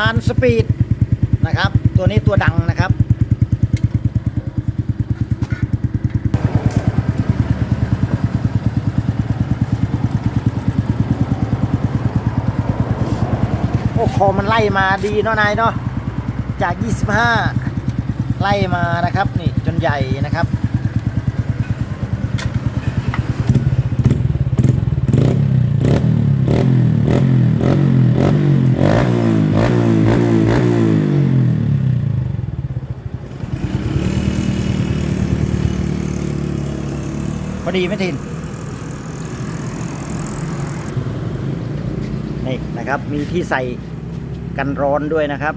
านสปีดนะครับ ตัวนี้ตัวดังนะครับ โอ้คอมันไล่มาดีเนาะนายเนาะจาก 25 ไล่มานะครับ นี่จนใหญ่นะครับ อดีไหม่ทินนี่นะครับมีที่ใส่กันร้อนด้วยนะครับ